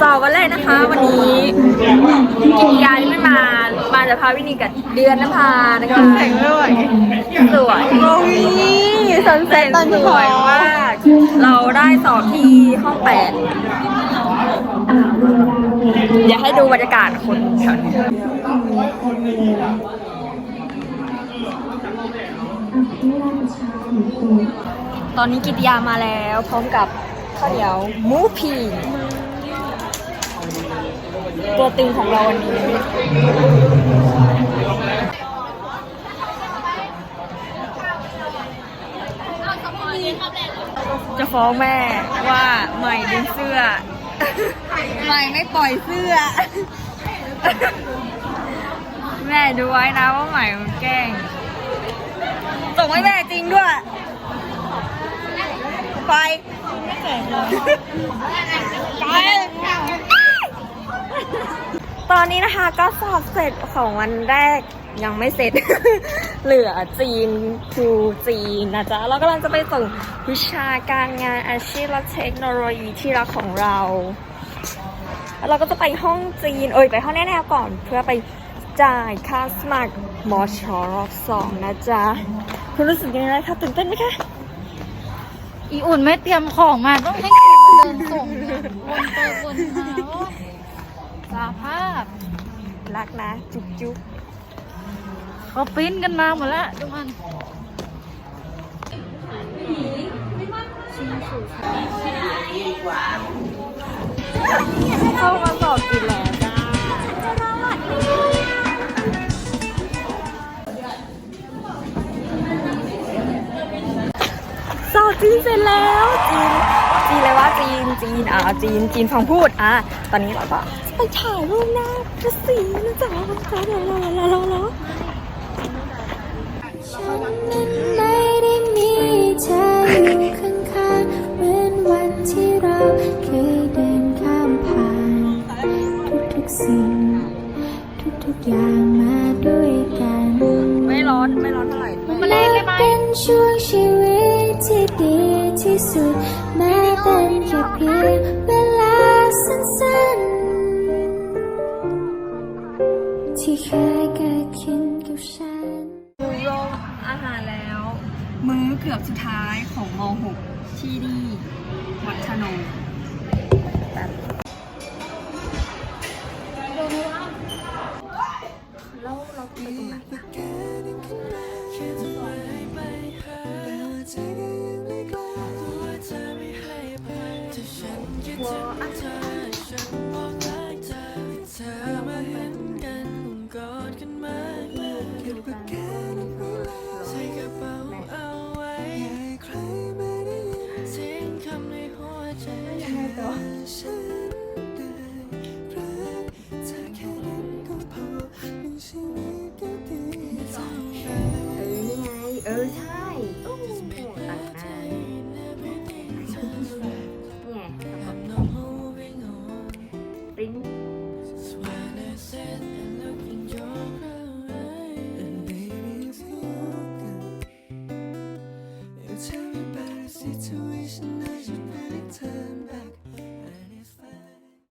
สอบวันแรกนะคะ วันนี้กินยาไม่มา มาจะพาวินีกับเดือนนภานะคะแต่งไม่ไหวสวยโอ้ยสันเซ็ตสวยมากเราได้สอบที่ห้องแปดเดี๋ยวให้ดูบรรยากาศคนแถวนี้ตอนนี้กิตยามาแล้วพร้อมกับ ข้าวเหนียวหมูพีตัวตึงของเราวันนี้ จะฟ้องแม่ว่าใหม่ดึงเสื้อ ใหม่ไม่ปล่อยเสื้อ แม่ดูไว้นะว่าใหม่มันแกล้งส่งให้แม่จริงด้วย ไปไป ตอนนี้นะคะก็สอบเสร็จของวันแรกยังไม่เสร็จ เหลือจีนทูจีนนะจ๊ะเรากำลังจะไปส่งวิชาการงานอาชีพและเทคโนโลยีที่รักของเรา เราก็จะไปห้องจีน เอ้ยไปห้องแน่ๆก่อน เพื่อไปจ่ายค่าสมัครมอชอรอบสองนะจ๊ะ คุณรู้สึกยังไงคะตื่นเต้นไหมคะ อีอุ่นไม่เตรียมของมาต้องให้ครมาเดินส่งเนี่ยวนไปวนมาโอ้สาภาพรักนะจุ๊บจุ๊บเขาปริ้นกันมาหมดแล้วทุกคนเข้ามาสอบกินแล้ว จีนเสร็จแล้วจีนจีนเลยว่าจีนจีนอ่าจีนจีนฟังพูดอะตอนนี้เราก็ไปถ่ายรูปหน้าพระศรีนะจ๊ะจ้าเดี๋ยวรอรอรอรอฉันนั้นไม่ได้มีเธออยู่ข้างๆเหมือนวันที่เราเคยเดินข้ามผ่านทุกๆสิ่ง ทุกๆอย่างมาด้วยกัน ไม่ร้อนไม่ร้อนเท่าไหร่ มาเล่นได้ไหม เป็นช่วงชีวิตที่ดี ที่สุดแม้เป็นแค่เพียงเวลาสั้นๆ ที่เคยเกิดขึ้นกับฉันดูโรงอาหารแล้ว มื้อเกือบสุดท้ายของม .6 ที่นี่วัดชน ป